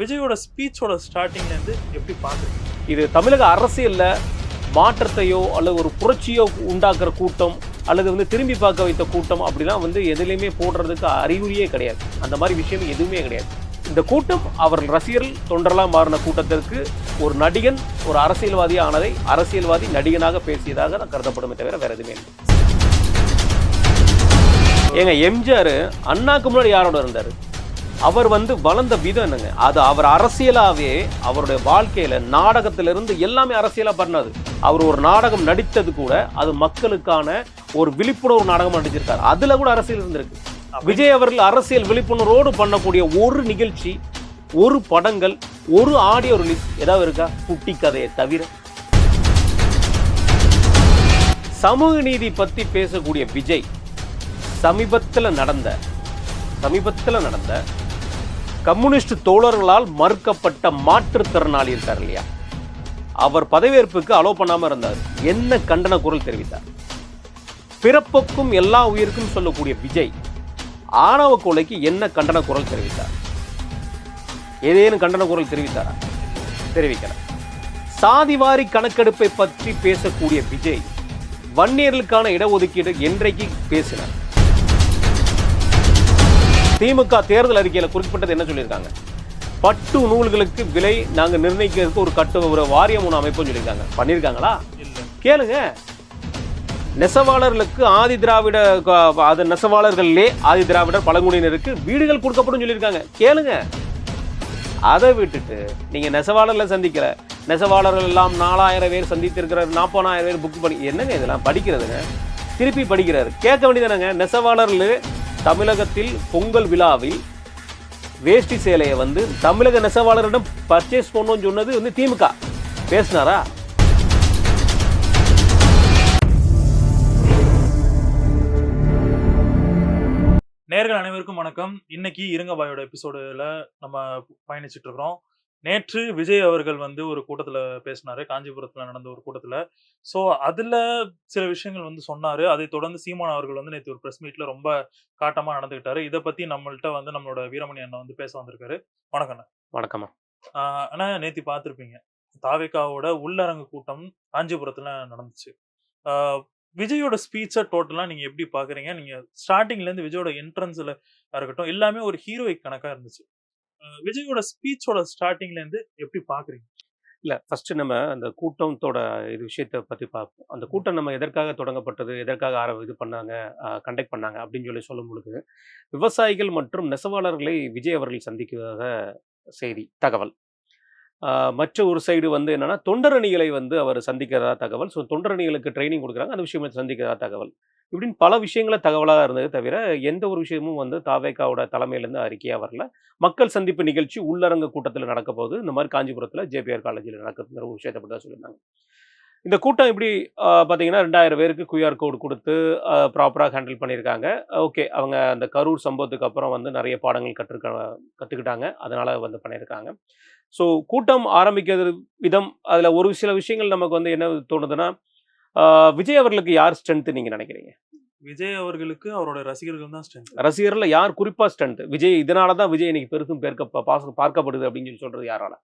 விஜயோட ஸ்பீச்சோட ஸ்டார்டிங்லேருந்து எப்படி பார்க்குறீங்க? இது தமிழக அரசியல்ல மாற்றத்தையோ அல்லது ஒரு புரட்சியோ உண்டாக்குற கூட்டம் அல்லது வந்து திரும்பி பார்க்க வைத்த கூட்டம் அப்படிலாம் வந்து எதுலேயுமே போடுறதுக்கு அறிகுறியே கிடையாது. அந்த மாதிரி விஷயம் எதுவுமே கிடையாது. இந்த கூட்டம் அவர் ரசிகர்கள் தொண்டர்களாக மாறின கூட்டத்திற்கு ஒரு நடிகன் ஒரு அரசியல்வாதி ஆனதை அரசியல்வாதி நடிகனாக பேசியதாக நான் கருதப்படுமே தவிர வேற எதுவுமே இல்லை. ஏங்க எம்ஜிஆர் அண்ணாக்கு முன்னாடி யாரோட இருந்தார்? அவர் வந்து வளர்ந்த விதம் என்னங்க? அது அவர் அரசியலாகவே அவருடைய வாழ்க்கையில் நாடகத்திலிருந்து எல்லாமே அரசியலாக பண்ணது அவர் ஒரு நாடகம் நடித்தது கூட அது மக்களுக்கான ஒரு விழிப்புணர்வு நாடகம் நடிச்சிருக்காரு. அதில் கூட அரசியல் இருந்திருக்கு. விஜய் அவர்கள் அரசியல் விழிப்புணர்வோடு பண்ணக்கூடிய ஒரு நிகழ்ச்சி ஒரு படங்கள் ஒரு ஆடியோ ரிலீஸ் ஏதாவது இருக்கா? குட்டி கதையை தவிர. சமூக நீதி பற்றி பேசக்கூடிய விஜய் சமீபத்தில் நடந்த சமீபத்தில் நடந்த கம்யூனிஸ்ட் தோழர்களால் மறுக்கப்பட்ட மாற்றுத்திறனாளி இருக்கார் இல்லையா? அவர் பதவியேற்புக்கு அலோ பண்ணாமல் இருந்தார். என்ன கண்டன குரல் தெரிவித்தார்? பிறப்புக்கும் எல்லா உயிருக்கும் சொல்லக்கூடிய விஜய் ஆணவ கொலைக்கு என்ன கண்டன குரல் தெரிவித்தார்? ஏதேனும் கண்டன குரல் தெரிவித்தாரா? தெரிவிக்கல. சாதிவாரி கணக்கெடுப்பை பற்றி பேசக்கூடிய விஜய் வன்னியர்களுக்கான இடஒதுக்கீடு என்றைக்கு பேசினார்? திமுக தேர்தல் அறிக்கையில குறிப்பிட்டது என்ன சொல்லியிருக்காங்க? பட்டு நூல்களுக்கு விலை நாங்க நிர்ணயிக்கிறதுக்கு ஒரு கட்டு ஒரு வாரியம் ஒன்று அமைப்புன்னு சொல்லியிருக்காங்க. பண்ணியிருக்காங்களா? கேளுங்க. நெசவாளர்களுக்கு ஆதி திராவிட அது நெசவாளர்கள்லே ஆதி திராவிடர் பழங்குடியினருக்கு வீடுகள் கொடுக்கப்படும் சொல்லியிருக்காங்க. கேளுங்க. அதை விட்டுட்டு நீங்க நெசவாளர்களை சந்திக்கல. நெசவாளர்கள் எல்லாம் நாலாயிரம் பேர் சந்தித்திருக்கிறார் நாற்பதாயிரம் பேர் புக் பண்ணி என்னங்க இதெல்லாம் படிக்கிறதுங்க? திருப்பி படிக்கிறாரு. கேட்க வேண்டியதானங்க நெசவாளர்கள் தமிழகத்தில் பொங்கல் விழாவில் வேஷ்டி சேலையை வந்து தமிழக நெசவாளரிடம் பர்ச்சேஸ் பண்ணணும்னு சொன்னது வந்து திமுக. பேசினாரா? நேர்கள் அனைவருக்கும் வணக்கம். இன்னைக்கு இருங்கபாயோட எபிசோடுல நம்ம பயணிச்சுட்டு இருக்கிறோம். நேற்று விஜய் அவர்கள் வந்து ஒரு கூட்டத்துல பேசினாரு. காஞ்சிபுரத்துல நடந்த ஒரு கூட்டத்துல. சோ அதுல சில விஷயங்கள் வந்து சொன்னாரு. அதை தொடர்ந்து சீமான் அவர்கள் வந்து நேற்று ஒரு பிரஸ் மீட்ல ரொம்ப காட்டமா நடந்துகிட்டாரு. இதை பத்தி நம்மள்ட்ட வந்து நம்மளோட வீரமணி அண்ணன் வந்து பேச வந்திருக்காரு. வணக்கம் அண்ணா. வணக்கம்மா. அண்ணா நேத்தி பார்த்திருப்பீங்க. தாவேக்காவோட உள்ளரங்கு கூட்டம் காஞ்சிபுரத்துல நடந்துச்சு. விஜயோட ஸ்பீச்சை டோட்டலா நீங்க எப்படி பாக்குறீங்க நீங்க ஸ்டார்டிங்ல இருந்து விஜயோட என்ட்ரன்ஸ்ல இருக்கட்டும் எல்லாமே ஒரு ஹீரோயிக் கணக்கா இருந்துச்சு. விஜயோட ஸ்பீச்சோட ஸ்டார்டிங்ல இருந்து எப்படி பாக்குறீங்க இல்ல ஃபர்ஸ்ட் நம்ம அந்த கூட்டத்தோட இது விஷயத்தை பத்தி பார்ப்போம். அந்த கூட்டம் நம்ம எதற்காக தொடங்கப்பட்டது எதற்காக ஆர இது பண்ணாங்க கண்டக்ட் பண்ணாங்க அப்படின்னு சொல்லி சொல்லும் பொழுது விவசாயிகள் மற்றும் நெசவாளர்களை விஜய் அவர்கள் சந்திக்கிறதாக செய்தி தகவல். மற்ற ஒரு சைடு வந்து என்னன்னா தொண்டரணிகளை வந்து அவர் சந்திக்கிறதா தகவல். ஸோ தொண்டரணிகளுக்கு ட்ரைனிங் கொடுக்குறாங்க. அந்த விஷயம் சந்திக்கிறதா தகவல். இப்படின்னு பல விஷயங்கள தகவலாக இருந்தது தவிர எந்த ஒரு விஷயமும் வந்து தாவேக்காவோட தலைமையிலேருந்து அறிக்கையாக வரல. மக்கள் சந்திப்பு நிகழ்ச்சி உள்ளரங்க கூட்டத்தில் நடக்க போகுது. இந்த மாதிரி காஞ்சிபுரத்தில் ஜேபிஆர் காலேஜில் நடக்குதுங்கிற ஒரு விஷயத்தை பற்றி தான் சொல்லியிருந்தாங்க. இந்த கூட்டம் இப்படி பார்த்தீங்கன்னா ரெண்டாயிரம் பேருக்கு கியூஆர் கோடு கொடுத்து ப்ராப்பராக ஹேண்டில் பண்ணியிருக்காங்க. ஓகே அவங்க அந்த கரூர் சம்பவத்துக்கு அப்புறம் வந்து நிறைய பாடங்கள் கற்றுக்க கற்றுக்கிட்டாங்க அதனால் வந்து பண்ணியிருக்காங்க. ஸோ கூட்டம் ஆரம்பிக்கிறது விதம் அதில் ஒரு சில விஷயங்கள் நமக்கு வந்து என்ன தோணுதுன்னா விஜய் அவர்களுக்கு யார் ஸ்ட்ரென்த்து நீங்கள் நினைக்கிறீங்க? விஜய் அவர்களுக்கு அவரோட ரசிகர்கள் தான் ஸ்ட்ரென்த் ரசிகர்ல யார் குறிப்பா ஸ்ட்ரென்த் விஜய் இதனால தான் விஜய் இன்னைக்கு பெருசும் பேர்க்க பாச பார்க்கப்படுது அப்படின்னு சொல்லி சொல்றது யாரால?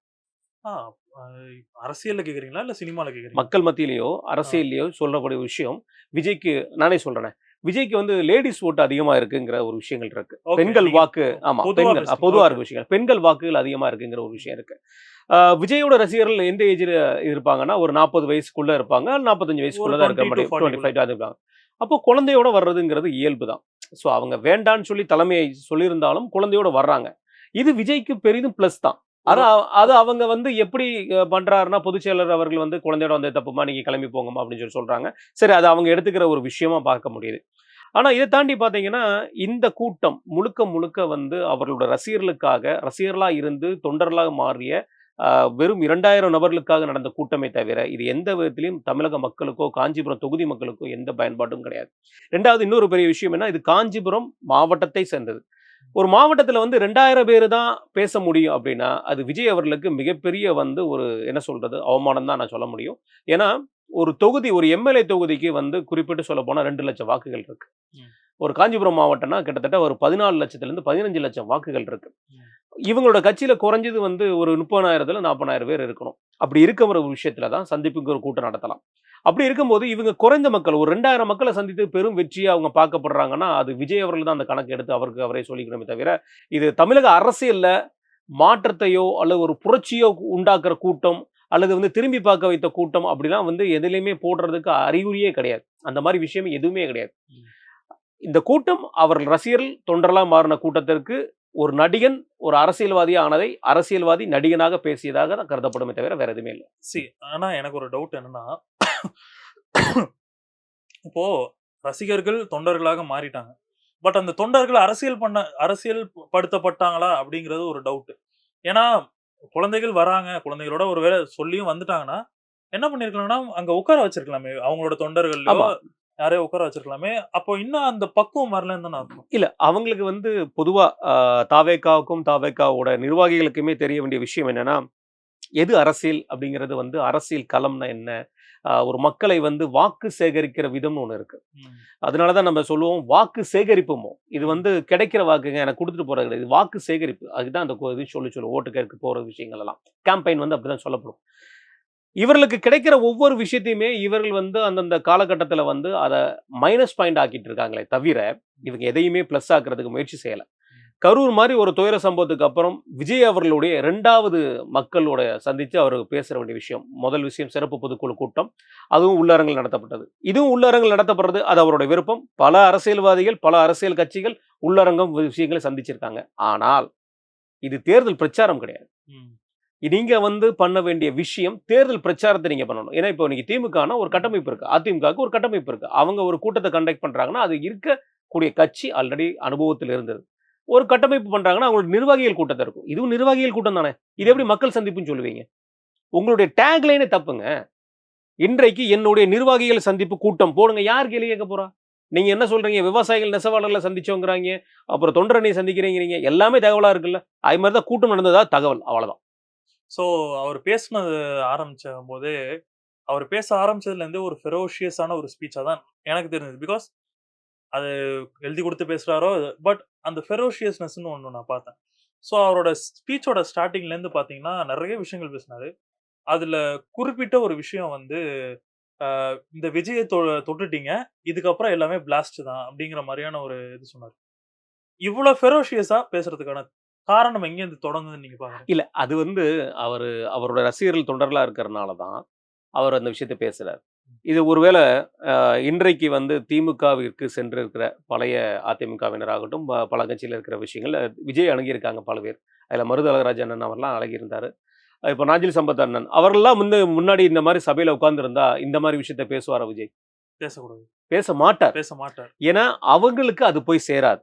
அரசியல்ல கேக்குறீங்களா? இல்ல சினிமால கேக்குறீங்களா? மக்கள் மத்தியிலேயோ அரசியல்லையோ சொல்லக்கூடிய விஷயம் விஜய்க்கு நானே சொல்றேன். விஜய்க்கு வந்து லேடிஸ் ஓட்டு அதிகமா இருக்குங்கிற ஒரு விஷயங்கள் இருக்கு. பெண்கள் வாக்கு ஆமா பெண்கள். பொதுவா. இருக்க விஷயங்கள் பெண்கள் வாக்குகள் அதிகமா இருக்குங்கிற ஒரு விஷயம் இருக்கு. ஆஹ் விஜயோட ரசிகர்கள் எந்த ஏஜ்ல இருப்பாங்கன்னா ஒரு நாற்பது வயசுக்குள்ள இருப்பாங்க நாற்பத்தஞ்சு வயசுக்குள்ள தான் இருக்க 20 to முடியும் 40 டுவெண்ட்டி ஃபைவ் இருப்பாங்க. அப்போ குழந்தையோட வர்றதுங்கிறது இயல்பு தான். ஸோ அவங்க வேண்டான்னு சொல்லி தலைமையை சொல்லியிருந்தாலும் குழந்தையோட வர்றாங்க. இது விஜய்க்கு பெரிதும் ப்ளஸ் தான். ஆனா அது அவங்க வந்து எப்படி பண்றாருன்னா பொதுச் செயலர் அவர்கள் வந்து குழந்தையோட வந்து தப்புமா நீங்க கிளம்பி போங்கம்மா அப்படின்னு சொல்லி சொல்றாங்க. சரி அது அவங்க எடுத்துக்கிற ஒரு விஷயமா பார்க்க முடியுது. ஆனா இதை தாண்டி பாத்தீங்கன்னா இந்த கூட்டம் முழுக்க முழுக்க வந்து அவர்களோட ரசிகர்களுக்காக ரசிகர்களா இருந்து தொண்டர்களாக மாறிய வெறும் இரண்டாயிரம் நபர்களுக்காக நடந்த கூட்டமே தவிர இது எந்த விதத்திலையும் தமிழக மக்களுக்கோ காஞ்சிபுரம் தொகுதி மக்களுக்கோ எந்த பயன்பாடும் கிடையாது. ரெண்டாவது இன்னொரு பெரிய விஷயம் என்ன? இது காஞ்சிபுரம் மாவட்டத்தை சேர்ந்தது. ஒரு மாவட்டத்தில் வந்து ரெண்டாயிரம் பேர் தான் பேச முடியும் அப்படின்னா அது விஜய் அவர்களுக்கு மிகப்பெரிய வந்து ஒரு என்ன சொல்றது அவமானம் தான் நான் சொல்ல முடியும். ஏன்னா ஒரு தொகுதி ஒரு எம்எல்ஏ தொகுதிக்கு வந்து குறிப்பிட்டு சொல்ல போனால் ரெண்டு லட்சம் வாக்குகள் இருக்கு. ஒரு காஞ்சிபுரம் மாவட்டம்னா கிட்டத்தட்ட ஒரு பதினாலு லட்சத்துலேருந்து பதினஞ்சு லட்சம் வாக்குகள் இருக்கு. இவங்களோட கட்சியில குறைஞ்சது வந்து ஒரு முப்பதாயிரத்துல நாற்பதாயிரம் பேர் இருக்கணும். அப்படி இருக்கிற ஒரு விஷயத்துல தான் சந்திப்புக்கு ஒரு கூட்டம் நடத்தலாம். அப்படி இருக்கும்போது இவங்க குறைந்த மக்கள் ஒரு ரெண்டாயிரம் மக்களை சந்தித்து பெரும் வெற்றியை அவங்க பார்க்கப்படுறாங்கன்னா அது விஜய் அவர்கள் தான் அந்த கணக்கு எடுத்து அவருக்கு அவரே சொல்லிக்கணுமே தவிர இது தமிழக அரசியலில் மாற்றத்தையோ அல்லது ஒரு புரட்சியோ உண்டாக்குற கூட்டம் அல்லது வந்து திரும்பி பார்க்க வைத்த கூட்டம் அப்படிலாம் வந்து எதுலையுமே போடுறதுக்கு அறிகுறியே கிடையாது. அந்த மாதிரி விஷயம் எதுவுமே கிடையாது. இந்த கூட்டம் அவர் ரசிகர்கள் தொண்டர்களாக மாறின கூட்டத்திற்கு ஒரு நடிகன் ஒரு அரசியல்வாதி ஆனதை அரசியல்வாதி நடிகனாக பேசியதாக தான் கருதப்படுமே தவிர வேற எதுவுமே இல்லை. சி ஆனால் எனக்கு ஒரு டவுட் என்னன்னா இப்போ ரசிகர்கள் தொண்டர்களாக மாறிட்டாங்க. பட் அந்த தொண்டர்கள் அரசியல் பண்ண அரசியல் படுத்தப்பட்டாங்களா அப்படிங்கிறது ஒரு டவுட் ஏன்னா குழந்தைகள் வராங்க. குழந்தைகளோட ஒரு வேளை சொல்லியும் வந்துட்டாங்கன்னா என்ன பண்ணிருக்கலாம்னா அங்க உட்கார வச்சிருக்கலாமே. அவங்களோட தொண்டர்கள் ஆமா. யாரையோ உட்கார வச்சிருக்கலாமே. அப்போ இன்னும் அந்த பக்குவம் வரலன்னு தானே அர்த்தம். இல்ல அவங்களுக்கு வந்து பொதுவா தாவேக்காவுக்கும் தாவேக்காவோட நிர்வாகிகளுக்குமே தெரிய வேண்டிய விஷயம் என்னன்னா எது அரசியல் அப்படிங்கிறது வந்து அரசியல் களம்னா என்ன? ஒரு மக்களை வந்து வாக்கு சேகரிக்கிற விதம்னு ஒன்று இருக்கு. அதனால தான் நம்ம சொல்லுவோம் வாக்கு சேகரிப்புமோ. இது வந்து கிடைக்கிற வாக்குங்க எனக்கு கொடுத்துட்டு போறது கிடையாது. இது வாக்கு சேகரிப்பு. அதுதான் அந்த இது சொல்லி சொல்லுவோம் ஓட்டு கேட்க போற விஷயங்கள் எல்லாம் கேம்பெயின் வந்து அப்படிதான் சொல்லப்படும். இவர்களுக்கு கிடைக்கிற ஒவ்வொரு விஷயத்தையுமே இவர்கள் வந்து அந்தந்த காலகட்டத்தில் வந்து அதை மைனஸ் பாயிண்ட் ஆக்கிட்டு இருக்காங்களே தவிர இவங்க எதையுமே ப்ளஸ் ஆக்குறதுக்கு முயற்சி செய்யலை. கரூர் மாதிரி ஒரு துயர சம்பவத்துக்கு அப்புறம் விஜய் அவர்களுடைய ரெண்டாவது மக்களோட சந்தித்து அவர் பேசுற வேண்டிய விஷயம். முதல் விஷயம் சிறப்பு பொதுக்குழு கூட்டம். அதுவும் உள்ளரங்கில் நடத்தப்பட்டது. இதுவும் உள்ளரங்கில் நடத்தப்படுறது அது அவரோட விருப்பம். பல அரசியல்வாதிகள் பல அரசியல் கட்சிகள் உள்ளரங்கம் விஷயங்களை சந்திச்சிருக்காங்க. ஆனால் இது தேர்தல் பிரச்சாரம் கிடையாது. ம். நீங்க வந்து பண்ண வேண்டிய விஷயம் தேர்தல் பிரச்சாரத்தை நீங்க பண்ணணும். ஏன்னா இப்போ நீங்க திமுகனா ஒரு கட்டமைப்பு இருக்கு. அதிமுகவுக்கு ஒரு கட்டமைப்பு இருக்கு. அவங்க ஒரு கூட்டத்தை கண்டக்ட் பண்றாங்கன்னா அது இருக்கக்கூடிய கட்சி ஆல்ரெடி அனுபவத்தில் இருந்தது. ஒரு கட்டமைப்பு பண்றாங்கன்னா அவங்களோட நிர்வாகிகள் கூட்டத்தை இருக்கும். இதுவும் நிர்வாகிகள் கூட்டம் தானே? இது எப்படி மக்கள் சந்திப்புன்னு சொல்லுவீங்க? உங்களுடைய டேக்லைனே தப்புங்க. இன்றைக்கு என்னுடைய நிர்வாகிகள் சந்திப்பு கூட்டம் போடுங்க. யார் கேள்வி கேட்க போறா? நீங்க என்ன சொல்றீங்க? விவசாயிகள் நெசவாளர்களை சந்திச்சோங்கிறாங்க. அப்புறம் தொண்டரணி சந்திக்கிறீங்கிறீங்க. எல்லாமே தகவலா இருக்குல்ல? அது மாதிரி தான் கூட்டம் நடந்ததா? தகவல். அவ்வளவுதான். ஸோ அவர் பேசினது ஆரம்பிச்ச போதே அவர் பேச ஆரம்பிச்சதுல இருந்தே ஒரு ஃபெரோஷியஸான ஒரு ஸ்பீச்சாக தான் எனக்கு தெரிஞ்சது. பிகாஸ் அது எழுதி கொடுத்து பேசுறாரோ பட் அந்த ஃபெரோஷியஸ்னஸ்னு ஒன்று நான் பார்த்தேன். ஸோ அவரோட ஸ்பீச்சோட ஸ்டார்டிங்லேருந்து பார்த்தீங்கன்னா நிறைய விஷயங்கள் பேசினாரு. அதில் குறிப்பிட்ட ஒரு விஷயம் வந்து இந்த விஜயை தொ தொட்டுட்டீங்க இதுக்கப்புறம் எல்லாமே பிளாஸ்ட் தான் அப்படிங்கிற மாதிரியான ஒரு இது சொன்னார். இவ்வளோ ஃபெரோஷியஸாக பேசுறதுக்கான காரணம் எங்கேருந்து தொடங்குதுன்னு நீங்கள் பாருங்க இல்லை அது வந்து அவர் அவரோட ரசிகர்கள் தொண்டர்களாக இருக்கிறனால தான் அவர் அந்த விஷயத்தை பேசுகிறார் இது ஒருவேளை இன்றைக்கு வந்து திமுகவிற்கு சென்றிருக்கிற பழைய அதிமுகவினராகட்டும் பல கட்சியில் இருக்கிற விஷயங்கள் விஜய் அணுகியிருக்காங்க பல பேர். அதில் மருது அழகராஜ் அண்ணன் அவர்லாம் அழகியிருந்தார் இப்போ நாஞ்சில் சம்பத் அண்ணன் அவரெல்லாம் முன்ன முன்னாடி இந்த மாதிரி சபையில் உட்கார்ந்திருந்தா இந்த மாதிரி விஷயத்த பேசுவாரா விஜய்? பேசக்கூடாது. பேச மாட்டார். பேச மாட்டார். ஏன்னா அவங்களுக்கு அது போய் சேராது.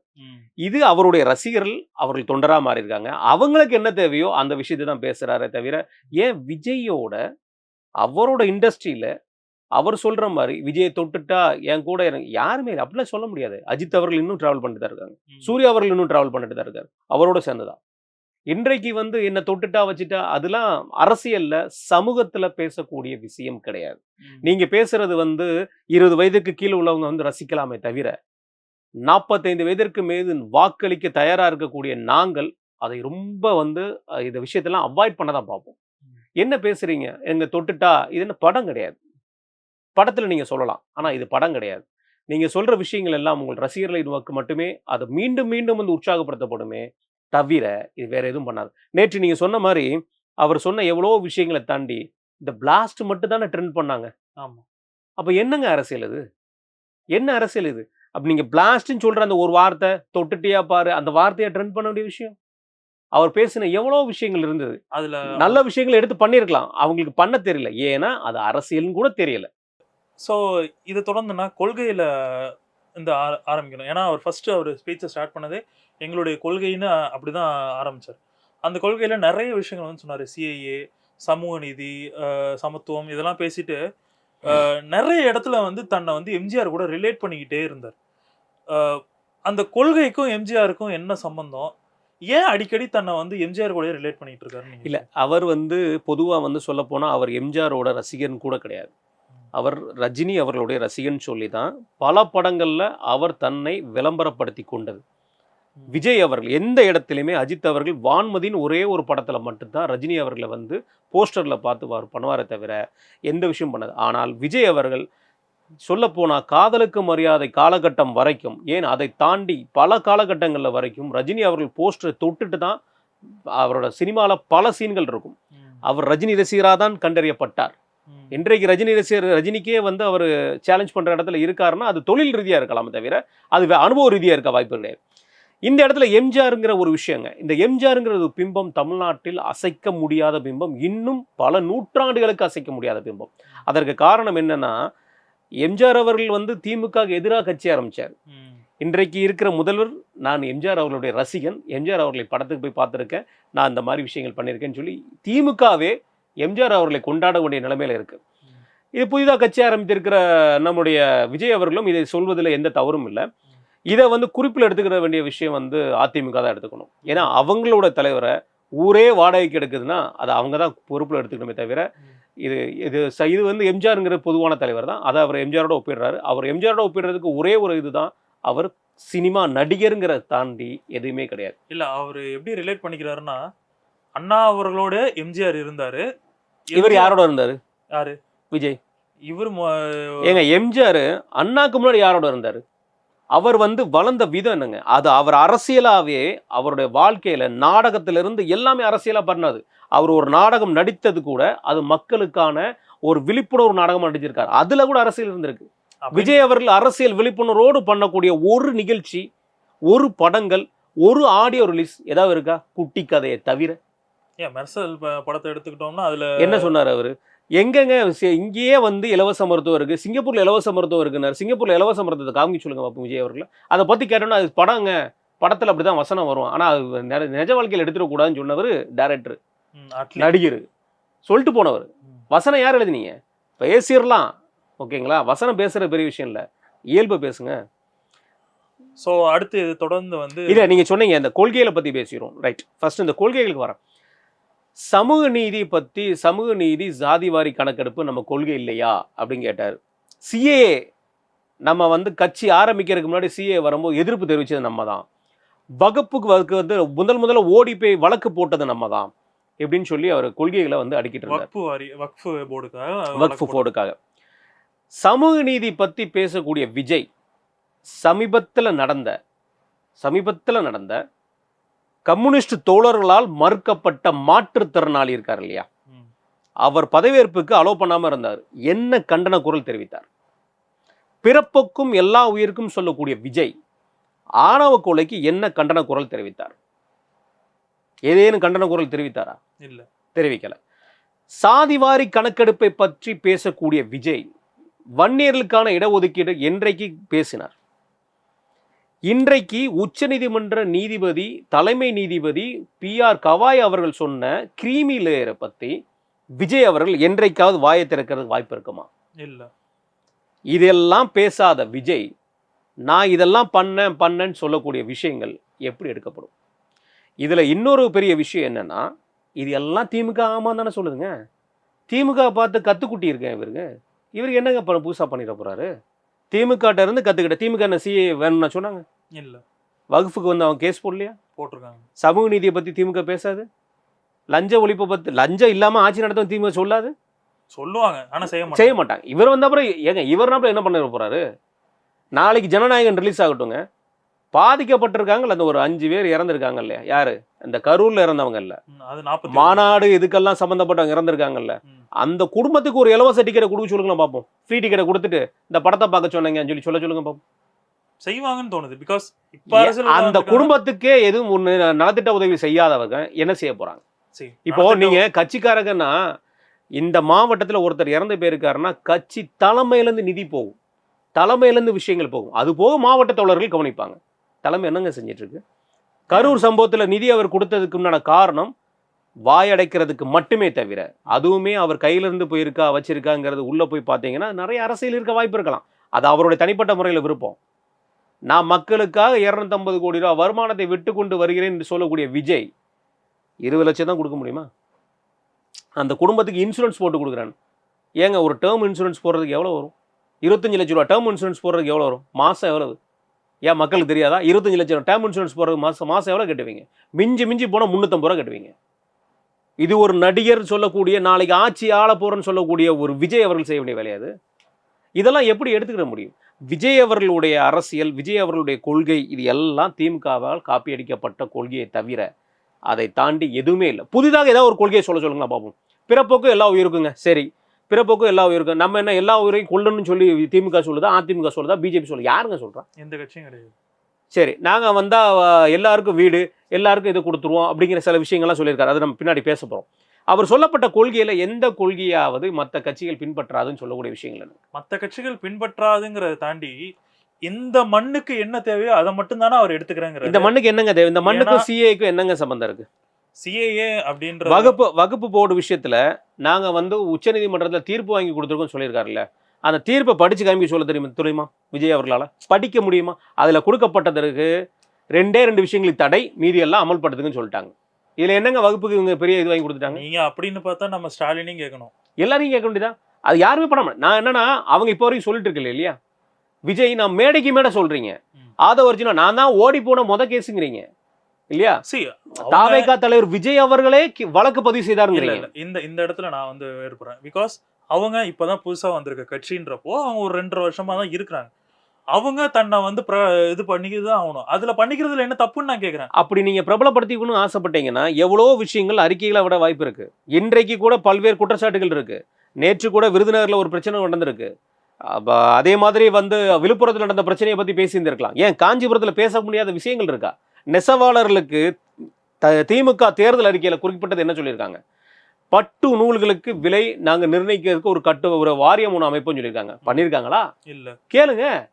இது அவருடைய ரசிகர்கள் அவர்கள் தொண்டரா மாறி இருக்காங்க அவங்களுக்கு என்ன தேவையோ அந்த விஷயத்தை தான் பேசுறாரே தவிர ஏன் விஜயோட அவரோட இண்டஸ்ட்ரியில அவர் சொல்ற மாதிரி விஜயை தொட்டுட்டா என் கூட எனக்கு யாருமே இல்லை. அப்படிலாம் சொல்ல முடியாது அஜித் அவர்கள் இன்னும் டிராவல் பண்ணிட்டு தான் இருக்காங்க. சூர்யா அவர்கள் இன்னும் டிராவல் பண்ணிட்டு தான் இருக்காரு அவரோட சேர்ந்துதான் இன்றைக்கு வந்து என்ன தொட்டுட்டா வச்சுட்டா அதெல்லாம் அரசியல்ல சமூகத்துல பேசக்கூடிய விஷயம் கிடையாது. நீங்க பேசுறது வந்து இருபது வயதுக்கு கீழே உள்ளவங்க வந்து ரசிக்கலாமே தவிர நாற்பத்தைந்து வயதிற்கு மீது வாக்களிக்க தயாரா இருக்கக்கூடிய நாங்கள் அதை ரொம்ப வந்து இந்த விஷயத்தெல்லாம் அவாய்ட் பண்ண தான் பார்ப்போம். என்ன பேசுறீங்க எங்க தொட்டுட்டா இது என்ன படம் கிடையாது படத்துல நீங்க சொல்லலாம். ஆனா இது படம் கிடையாது. நீங்க சொல்ற விஷயங்கள் எல்லாம் உங்கள் ரசிகர்களை நோக்கு மட்டுமே அது மீண்டும் மீண்டும் வந்து உற்சாகப்படுத்தப்படுமே தவிர இது வேற எதுவும் பண்ணாது. நேற்று நீங்க சொன்ன மாதிரி அவர் சொன்ன எவ்வளவோ விஷயங்களை தாண்டி இந்த பிளாஸ்ட் மட்டும் தானே ட்ரெண்ட் பண்ணாங்க. ஆமா. அப்ப என்னங்க அரசியல் இது? என்ன அரசியல் இது? அப்ப நீங்க பிளாஸ்ட்னு சொல்ற அந்த ஒரு வார்த்தை தொட்டுட்டியா பாரு அந்த வார்த்தையை ட்ரெண்ட் பண்ண வேண்டிய விஷயம்? அவர் பேசின எவ்வளோ விஷயங்கள் இருந்தது. அதுல நல்ல விஷயங்கள் எடுத்து பண்ணியிருக்கலாம் அவங்களுக்கு பண்ண தெரியல. ஏன்னா அது அரசியல்னு கூட தெரியல. ஸோ இதை தொடர்ந்துனா கொள்கையில இந்த ஆர- ஆரம்பிக்கணும். ஏன்னா அவர் ஃபர்ஸ்ட் அவர் ஸ்பீச்சை ஸ்டார்ட் பண்ணதே எங்களுடைய கொள்கைன்னு அப்படிதான் ஆரம்பிச்சார். அந்த கொள்கையில நிறைய விஷயங்கள் வந்து சொன்னாரு. சிஐஏ சமூக நீதி சமத்துவம் இதெல்லாம் பேசிட்டு நிறைய இடத்துல வந்து தன்னை வந்து எம்ஜிஆர் கூட ரிலேட் பண்ணிக்கிட்டே இருந்தார். அந்த கொள்கைக்கும் எம்ஜிஆருக்கும் என்ன சம்பந்தம்? ஏன் அடிக்கடி தன்னை வந்து எம்ஜிஆர் கூட ரிலேட் பண்ணிட்டு இருக்காரு இல்ல அவர் வந்து பொதுவா வந்து சொல்ல போனா அவர் எம்ஜிஆரோட ரசிகன் கூட கிடையாது. அவர் ரஜினி அவர்களுடைய ரசிகன் சொல்லி தான் பல படங்கள்ல அவர் தன்னை விளம்பரப்படுத்தி கொண்டது விஜய் அவர்கள் எந்த இடத்துலையுமே அஜித் அவர்கள் வான்மதின்னு ஒரே ஒரு படத்தில் மட்டும்தான் ரஜினி அவர்களை வந்து போஸ்டரில் பார்த்து அவர் பண்ணுவாரே தவிர எந்த விஷயம் பண்ணது ஆனால் விஜய் அவர்கள் சொல்லப்போனால் காதலுக்கு மரியாதை காலகட்டம் வரைக்கும் ஏன் அதை தாண்டி பல காலகட்டங்களில் வரைக்கும் ரஜினி அவர்கள் போஸ்டரை தொட்டுட்டு தான் அவரோட சினிமாவில் பல சீன்கள் இருக்கும். அவர் ரஜினி ரசிகராக தான் கண்டறியப்பட்டார். இன்றைக்கு ரஜினி ரசிகர் ரஜினிக்கே வந்து அவர் சேலஞ்ச் பண்ணுற இடத்துல இருக்காருன்னா அது தொழில் ரீதியாக இருக்கலாமே தவிர அது அனுபவ ரீதியாக இருக்க வாய்ப்பு கிடையாது. இந்த இடத்துல எம்ஜிஆருங்கிற ஒரு விஷயங்க இந்த எம்ஜிஆருங்கிற ஒரு பிம்பம் தமிழ்நாட்டில் அசைக்க முடியாத பிம்பம் இன்னும் பல நூற்றாண்டுகளுக்கு அசைக்க முடியாத பிம்பம். அதற்கு காரணம் என்னன்னா எம்ஜிஆர் அவர்கள் வந்து திமுக எதிராக கட்சி ஆரம்பிச்சார். ம். இன்றைக்கு இருக்கிற முதல்வர் நான் எம்ஜிஆர் அவர்களுடைய ரசிகன் எம்ஜிஆர் அவர்களை படத்துக்கு போய் பார்த்துருக்கேன் நான் இந்த மாதிரி விஷயங்கள் பண்ணியிருக்கேன்னு சொல்லி திமுகவே எம்ஜிஆர் அவர்களை கொண்டாட வேண்டிய நிலைமையில் இருக்குது இது புதிதாக கட்சி ஆரம்பித்திருக்கிற நம்முடைய விஜய் அவர்களும் இதை சொல்வதில் எந்த தவறும் இல்லை. இதை வந்து குறிப்பில் எடுத்துக்கிற வேண்டிய விஷயம் வந்து அதிமுக தான் எடுத்துக்கணும். ஏன்னா அவங்களோட தலைவரை ஊரே வாடகைக்கு எடுக்குதுன்னா அதை அவங்க தான் பொறுப்பில் எடுத்துக்கணுமே தவிர இது இது இது வந்து எம்ஜிஆருங்கிற பொதுவான தலைவர் தான். அதை அவர் எம்ஜிஆரோட ஒப்பிடுறாரு. அவர் எம்ஜிஆரோட ஒப்பிடுறதுக்கு ஒரே ஒரு இதுதான் அவர் சினிமா நடிகருங்கிற தாண்டி எதுவுமே கிடையாது. இல்லை அவர் எப்படி ரிலேட் பண்ணிக்கிறாருன்னா அண்ணா அவர்களோட எம்ஜிஆர் இருந்தார். இவர் யாரோட இருந்தாரு? யாரு? விஜய். இவர் ஏங்க எம்ஜிஆர் அண்ணாக்கு முன்னாடி யாரோட இருந்தாரு? அவர் வந்து வளர்ந்த விதம் என்னங்க? அது அவர் அரசியலாவே அவருடைய வாழ்க்கையில நாடகத்திலிருந்து எல்லாமே அரசியலா பண்ணது. அவர் ஒரு நாடகம் நடித்தது கூட அது மக்களுக்கான ஒரு விழிப்புணர்வு நாடகம் நடிச்சிருக்காரு. அதுல கூட அரசியல் இருந்திருக்கு. விஜய் அவர்கள் அரசியல் விழிப்புணர்வோடு பண்ணக்கூடிய ஒரு நிகழ்ச்சி ஒரு படங்கள் ஒரு ஆடியோ ரிலீஸ் ஏதாவது இருக்கா? குட்டி கதையை தவிர. ஏன் மெர்சல் படத்தை எடுத்துக்கிட்டோம்னா அதுல என்ன சொன்னார் அவரு? எங்கெங்க இங்கேயே வந்து இலவச மருத்துவம் இருக்கு. சிங்கப்பூர்ல இலவச மருத்துவம் இருக்குன்னாரு. சிங்கப்பூர்ல இலவச மருத்துவத்தை காமிக்க சொல்லுங்க பாப்போம் விஜய் அவர்கள். அதை பத்தி கேட்டோம்னா அது படங்க படத்துல அப்படிதான் வசனம் வரும். ஆனா அது நிஜ வாழ்க்கையில் எடுத்துடக்கூடாதுன்னு சொன்னவர் டேரக்டர் நடிகர். சொல்லிட்டு போனவர். வசனம் யார் எழுதினீங்க? பேசிடலாம். ஓகேங்களா? வசனம் பேசுற பெரிய விஷயம் இல்ல. இயல்பு பேசுங்க. சோ அடுத்து இது தொடர்ந்து வந்து இல்ல நீங்க சொன்னீங்க இந்த கொள்கைகளை பத்தி பேசிடுவோம் ரைட் ஃபர்ஸ்ட் இந்த கொள்கைகளுக்கு வரேன். சமூக நீதி பத்தி சமூக நீதி ஜாதிவாரி கணக்கெடுப்பு நம்ம கொள்கை இல்லையா? அப்படின்னு கேட்டார். சிஏ நம்ம வந்து கட்சி ஆரம்பிக்கிறதுக்கு முன்னாடி சிஏ வரும்போது எதிர்ப்பு தெரிவிச்சது நம்ம தான் வகுப்புக்கு வகுப்பு வந்து முதல் முதல்ல ஓடி போய் வழக்கு போட்டது நம்ம தான் எப்படின்னு சொல்லி அவர் கொள்கைகளை வந்து அடிக்கிட்டு இருந்தார். வக்ஃபு போர்டுக்காக. சமூக நீதி பத்தி பேசக்கூடிய விஜய் சமீபத்தில் நடந்த சமீபத்தில் நடந்த கம்யூனிஸ்ட் தோழர்களால் மறுக்கப்பட்ட மாற்றுத்திறனாளி இருக்கார் இல்லையா. அவர் பதவியேற்புக்கு அலோ பண்ணாம இருந்தார். என்ன கண்டன குரல் தெரிவித்தார்? பிறப்புக்கும் எல்லா உயிருக்கும் சொல்லக்கூடிய விஜய் ஆணவ கொலைக்கு என்ன கண்டன குரல் தெரிவித்தார்? ஏதேனும் கண்டன குரல் தெரிவித்தாரா? இல்ல. தெரிவிக்கல. சாதிவாரி கணக்கெடுப்பை பற்றி பேசக்கூடிய விஜய் வன்னியர்களுக்கான இடஒதுக்கீடு என்றைக்கு பேசினார்? இன்றைக்கு உச்சநீதிமன்ற நீதிபதி தலைமை நீதிபதி பி ஆர் கவாய் அவர்கள் சொன்ன கிரீமி லேயரை பத்தி விஜய் அவர்கள் என்றைக்காவது வாயை திறக்கிறதுக்கு வாய்ப்பு இருக்குமா? இல்ல. இதெல்லாம் பேசாத விஜய் நான் இதெல்லாம் பண்ணேன் பண்ணேன்னு சொல்லக்கூடிய விஷயங்கள் எப்படி எடுக்கப்படும்? இதுல இன்னொரு பெரிய விஷயம் என்னன்னா இது எல்லாம் திமுக ஆமாம் தானே சொல்லுதுங்க? திமுக பார்த்து கத்துக்குட்டி இருக்கேன் இவருக்கு. இவருக்கு என்னங்க பண்ண புதுசா பண்ணிட போறாரு? திமுக இருந்து கத்துக்கிட்ட. திமுக என்ன சிஏ வேணும்னா சொன்னாங்க? இல்ல. வகுப்புக்கு வந்து அவன் கேஸ் போடலையா? போட்டிருக்காங்க. சமூக நீதியை பத்தி திமுக பேசாது. லஞ்ச ஒழிப்பை பத்தி லஞ்சம் இல்லாம ஆட்சி நடத்தும் திமுக சொல்லாது. சொல்லுவாங்க ஆனா செய்ய செய்ய மாட்டாங்க. இவர் வந்த அப்புறம் ஏங்க இவர் அப்புறம் என்ன பண்ண போறாரு? நாளைக்கு ஜனநாயகன் ரிலீஸ் ஆகட்டுங்க. பாதிக்கப்பட்டிருக்காங்கல்ல அந்த ஒரு அஞ்சு பேர் இறந்திருக்காங்க இல்லையா? யாரு? இந்த கரூர்ல இறந்தவங்க இல்ல. மாநாடு இதுக்கெல்லாம் சம்பந்தப்பட்டவங்க இறந்திருக்காங்கல்ல. அந்த குடும்பத்துக்கு ஒரு இலவச டிக்கெட்டை கொடுக்க சொல்லுங்க பார்ப்போம் ஃப்ரீ டிக்கெட்டை கொடுத்துட்டு இந்த படத்தை பார்க்க சொன்னீங்கன்னு சொல்லி சொல்ல சொல்லுங்க பார்ப்போம் செய்வாங்கன்னு தோணுது. பிகாஸ் அந்த. குடும்பத்துக்கே எதுவும் ஒண்ணு நலத்திட்ட உதவி செய்யாதவங்க என்ன செய்ய போறாங்க? இப்போ நீங்க கட்சிக்காரங்கன்னா இந்த மாவட்டத்துல ஒருத்தர் இறந்து போயிருக்காருன்னா கட்சி தலைமையிலேருந்து நிதி போகும். தலைமையிலேருந்து விஷயங்கள் போகும். அது போக மாவட்ட தோழர்கள் கவனிப்பாங்க. தலைமை என்னங்க செஞ்சிட்ருக்கு? கரூர் சம்பவத்தில் நிதி அவர் கொடுத்ததுக்கு உண்டான காரணம் வாயடைக்கிறதுக்கு மட்டுமே தவிர அதுவுமே அவர் கையிலிருந்து போயிருக்கா வச்சிருக்காங்கிறது உள்ளே போய் பார்த்தீங்கன்னா நிறைய அரசியல் இருக்க வாய்ப்பு இருக்கலாம். அது அவருடைய தனிப்பட்ட முறையில் விருப்பம். நான் மக்களுக்காக 250 கோடி ரூபா வருமானத்தை விட்டு கொண்டு வருகிறேன் என்று சொல்லக்கூடிய விஜய் இருபது லட்சம் தான் கொடுக்க முடியுமா? அந்த குடும்பத்துக்கு இன்சூரன்ஸ் போட்டு கொடுக்குறான். ஏங்க ஒரு டேர்ம் இன்சூரன்ஸ் போடுறதுக்கு எவ்வளோ வரும்? இருபத்தஞ்சி லட்ச ரூபா டேர்ம் இன்சூரன்ஸ் போடுறதுக்கு எவ்வளோ வரும்? மாதம் எவ்வளவு? ஏன் மக்களுக்கு தெரியாதா? இருபத்தஞ்சு லட்சம் டேர்ம் இன்சூரன்ஸ் போகிறது மாதம் மாதம் எவ்வளோ கட்டுவீங்க? மிஞ்சி மிஞ்சி போனால் முந்நூற்றம்பது ரூபா கட்டுவீங்க. இது ஒரு நடிகர் சொல்லக்கூடிய நாளைக்கு ஆட்சி ஆள போகிறேன்னு சொல்லக்கூடிய ஒரு விஜய் அவர்கள் செய்ய வேண்டிய வேலையாது இதெல்லாம் எப்படி எடுத்துக்கிட முடியும்? விஜய் அவர்களுடைய அரசியல் விஜய் அவர்களுடைய கொள்கை இது எல்லாம் திமுகவால் காப்பி அடிக்கப்பட்ட கொள்கையை தவிர அதை தாண்டி எதுவுமே இல்லை. புதிதாக ஏதாவது ஒரு கொள்கையை சொல்ல சொல்லுங்களா பார்ப்போம் பிறப்போக்கு எல்லா உயிருக்குங்க. சரி பிறப்போக்கும் எல்லா உயிருக்கும் நம்ம என்ன எல்லா உயிரையும் கொல்லணும்னு சொல்லி திமுக சொல்லுதா அதிமுக சொல்லுதா பிஜேபி சொல்லுதா? யாருங்க சொல்றா? எந்த கட்சியும் கிடையாது. சரி நாங்கள் வந்தால் எல்லாருக்கும் வீடு எல்லாருக்கும் இது கொடுத்துருவோம் அப்படிங்கிற சில விஷயங்கள்லாம் சொல்லியிருக்காரு. அது நம்ம பின்னாடி பேச போகிறோம் அவர் சொல்லப்பட்ட கொள்கையில் எந்த கொள்கையாவது மற்ற கட்சிகள் பின்பற்றாதுன்னு சொல்லக்கூடிய விஷயங்கள் என்ன? மத்த கட்சிகள் பின்பற்றாதுங்கிறத தாண்டி இந்த மண்ணுக்கு என்ன தேவையோ அதை மட்டும் தானே அவர் எடுத்துக்கிறேங்கிறாரு இந்த மண்ணுக்கு என்னங்க தேவை? இந்த மண்ணுக்கும் சிஏக்கும் என்னங்க சம்பந்தம் இருக்கு? சிஏஏ அப்படின்ற வகுப்பு வகுப்பு போர்டு விஷயத்துல நாங்க வந்து உச்சநீதிமன்றத்தில் தீர்ப்பு வாங்கி கொடுத்துருக்கோம் சொல்லியிருக்காருல்ல. அந்த தீர்ப்பை படிச்சு காமிக்க சொல்ல தெரியுமா தெரியுமா? விஜய் அவர்களால? படிக்க முடியுமா? அதுல கொடுக்கப்பட்டதற்கு ரெண்டே ரெண்டு விஷயங்களுக்கு தடை மீதி எல்லாம் அமல்படுத்துங்கன்னு சொல்லிட்டாங்க. இதுல என்னங்க வகுப்புக்கு இவங்க பெரிய இது வாங்கி கொடுத்துட்டாங்க? நீங்க அப்படின்னு பார்த்தா நம்ம ஸ்டாலினையும் கேட்கணும். எல்லாரையும் கேட்க வேண்டியதா? அது யாருமே பண்ண மாட்டேன் நான் என்னன்னா அவங்க இப்போ வரைக்கும் சொல்லிட்டு இருக்கல இல்லையா? விஜய் நான் மேடைக்கு மேடை சொல்றீங்க. ம். ஆதவர்ஜுனா நான் தான் ஓடி போன முத கேஸுங்கிறீங்க இல்லையா? சி தாவேகா தலைவர் விஜய் அவர்களே வழக்கு பதிவு இல்ல இந்த இந்த இடத்துல நான் வந்து வேறுபடுறேன் பிகாஸ் அவங்க இப்பதான் புதுசா வந்திருக்க கட்சின்றப்போ அவங்க ஒரு ரெண்டரை வருஷமா தான் இருக்கிறாங்க. அவங்க தன்னை வந்து இது பண்ணிக்கிட்டு தான் ஆகணும். அதுல பண்ணிக்கிறதுல என்ன தப்புன்னு நான் கேக்குறேன். அப்படி நீங்க பிரபலப்படுத்திக்கணும்னு ஆசைப்பட்டீங்கன்னா எவ்வளோ விஷயங்கள் அறிக்கைகளை விட வாய்ப்பு இருக்கு. இன்றைக்கு கூட பல்வேறு குற்றச்சாட்டுகள் இருக்கு. நேற்று கூட விருதுநகர்ல ஒரு பிரச்சனை நடந்திருக்கு. அப்ப அதே மாதிரி வந்து விழுப்புரத்தில் நடந்த பிரச்சனையை பத்தி பேசியிருந்திருக்கலாம். ஏன் காஞ்சிபுரத்துல பேச முடியாத விஷயங்கள் இருக்கா? நெசவாளர்களுக்கு த- திமுக தேர்தல் அறிக்கையில குறிப்பிட்டது என்ன சொல்லியிருக்காங்க? பட்டு நூல்களுக்கு விலை நாங்க நிர்ணயிக்கிறதுக்கு ஒரு கட்டு ஒரு வாரியம் ஒன்று அமைப்புன்னு சொல்லியிருக்காங்க. பண்ணியிருக்காங்களா? இல்ல. கேளுங்க.